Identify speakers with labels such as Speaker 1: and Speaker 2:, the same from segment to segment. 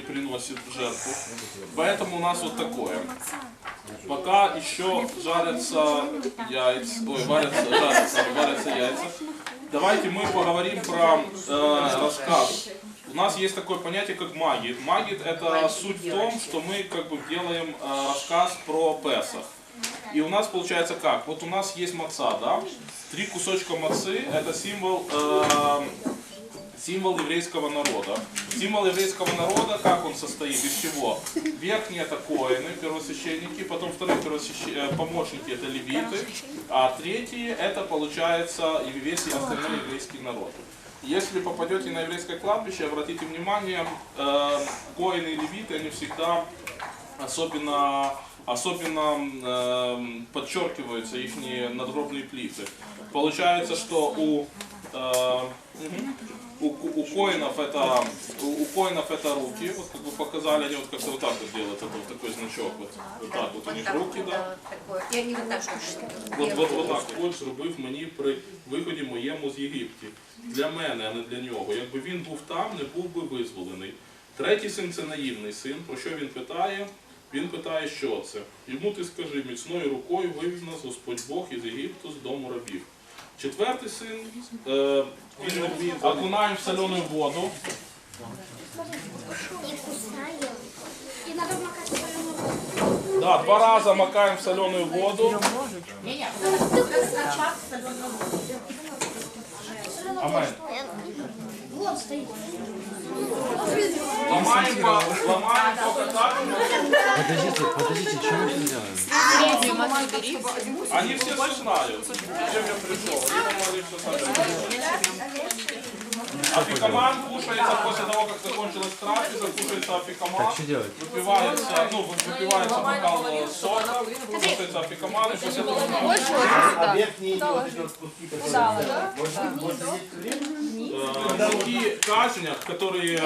Speaker 1: приносит в жертву. Поэтому у нас вот такое. Пока еще жарятся яйца, ой, варятся, жарятся, варятся яйца, давайте мы поговорим про э, рассказ. У нас есть такое понятие, как магит. Магит это суть в том, что мы как бы делаем э, рассказ про Песах. И у нас получается как? Вот у нас есть маца, да? Три кусочка мацы это символ э, символ еврейского народа. Символ еврейского народа, как он состоит, из чего? Верхние это коины, первосвященники, потом вторые первосвящен- э, помощники это левиты, а третьи это получается весь остальной еврейский народ. Если попадете на еврейское кладбище, обратите внимание, э, коины и левиты, они всегда особенно, особенно э, подчеркиваются их надгробные плиты. Получается, что у, э, мгм, у, ку- у коинов это у, у коинов это руки, вот как вы показали, они вот как-то вот так вот делают, это вот такой значок, вот, вот так вот у них руки, да.
Speaker 2: І вони вот так
Speaker 1: От, от, от так от зробив мені при виході моєму з Єгипті. Для мене, а не для нього. Якби він був там, не був би визволений. Третій син це наївний син. Про що він питає? Він питає, що це. Йому ти скажи, міцною рукою вивів нас Господь Бог із Єгипту з дому рабів. Четвертий син, е, він окунаємо в солену воду.
Speaker 3: И надо макать соленую
Speaker 1: Да, два рази макаємо в солену воду. Амен.
Speaker 3: Вон стоит.
Speaker 1: Ломаем, по- ломаем только так.
Speaker 4: Подождите, подождите, что мы сейчас делаем?
Speaker 1: Они все знают, зачем я пришел. Они думали, что сами. Апикаман кушается после того, как закончилась трапеза, кушается
Speaker 4: делать?
Speaker 1: Выпивается, ну, выпивается бокал сока, апикаман, и после этого
Speaker 5: А верхние вот эти вот куски, которые...
Speaker 1: Казнях, которые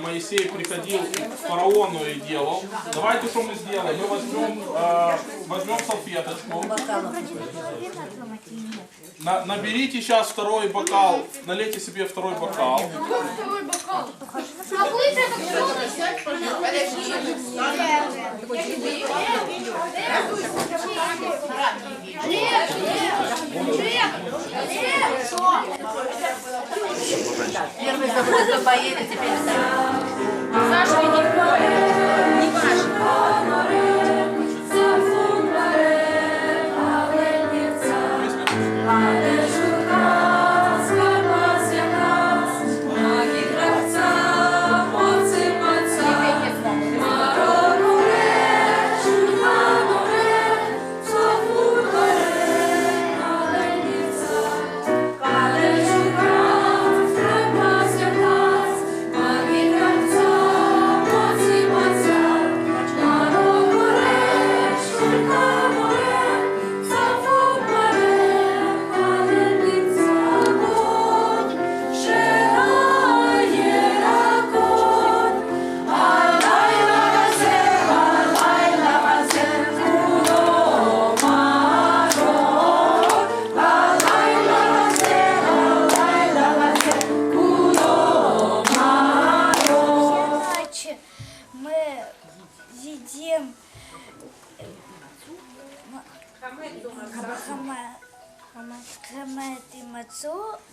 Speaker 1: Моисей приходил к фараону и делал. Давайте что мы сделаем? Мы возьмем, э, возьмем салфеточку. На- наберите сейчас второй бокал, налейте себе второй бокал.
Speaker 2: Первый забыл поели, теперь Саша, не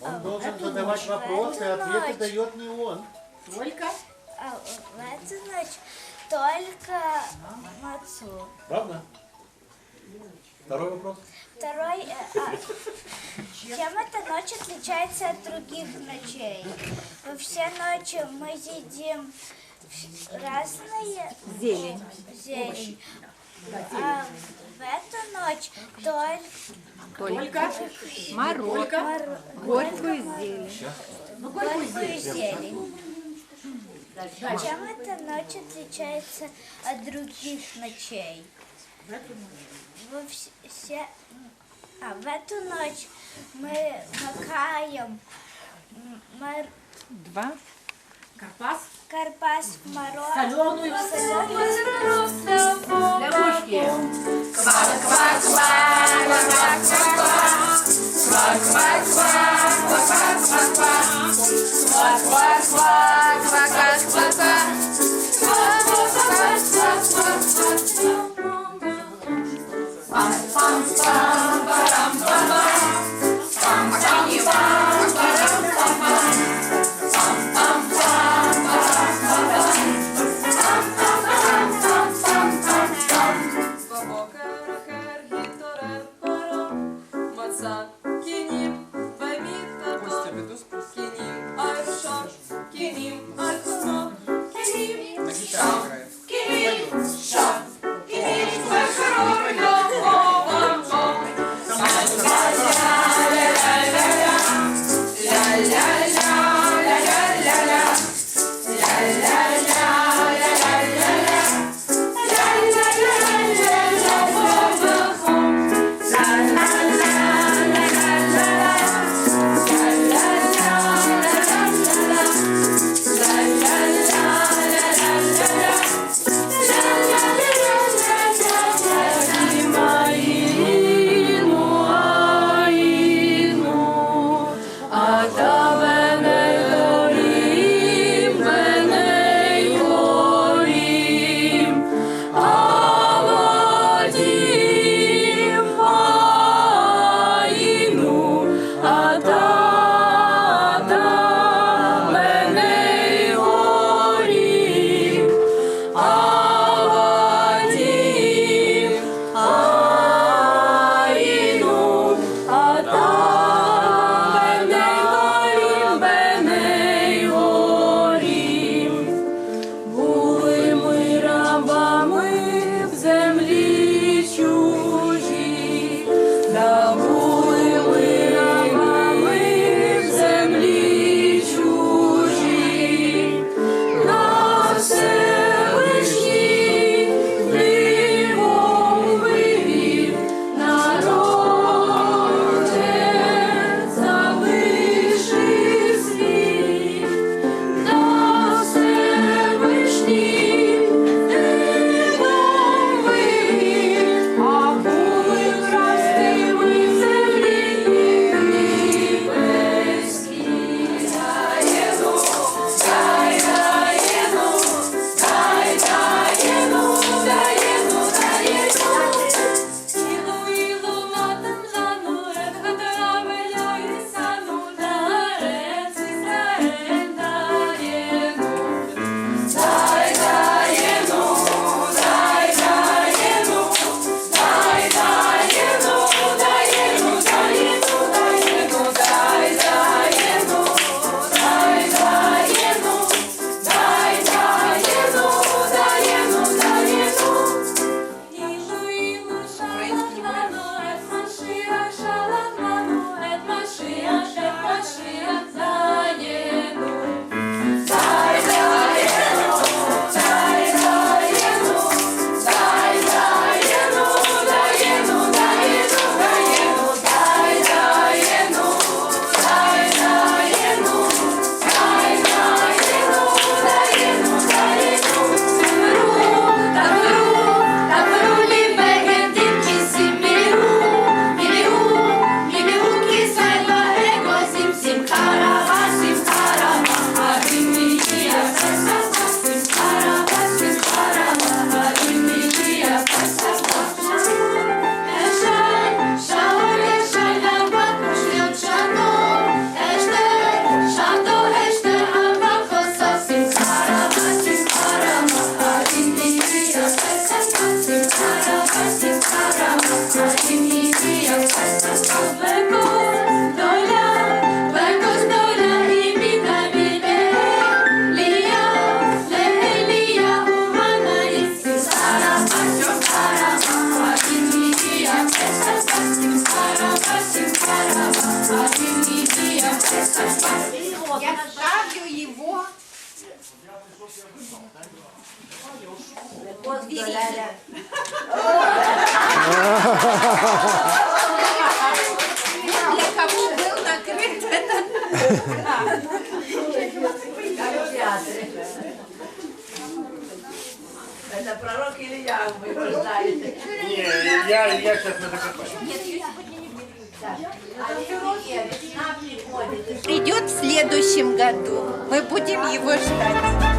Speaker 5: Он должен задавать вопросы, а ответы дает не он.
Speaker 2: Только?
Speaker 6: А в эту ночь только мацу.
Speaker 5: Правда? Второй вопрос.
Speaker 6: Второй, э, а, чем эта ночь отличается от других ночей? Во все ночи мы едим разные
Speaker 2: Зелень.
Speaker 6: зелень. А в эту ночь только
Speaker 2: Только? Морок.
Speaker 6: мор-
Speaker 2: Горькую зелень.
Speaker 6: горькую зелень. Чем эта ночь отличается от других ночей? Во вс- все, а, в эту ночь мы макаем мор-
Speaker 2: Два. Карпас.
Speaker 6: Карпас в мороз.
Speaker 2: Соленую Лягушки.
Speaker 6: Ква-ква-ква,
Speaker 2: ква-ква-ква, ква-ква-ква, ква-ква-ква, ква-ква-ква, ква-ква-ква, ква-ква-ква, ква-ква-ква. Пам-пам-пам.
Speaker 7: Я ставлю его. Для кого был накрыт этот...
Speaker 8: Это пророк я, вы знаете.
Speaker 5: Нет, я, я сейчас не закопаю.
Speaker 7: Нет, я сегодня не Придет в следующем году. Мы будем его ждать.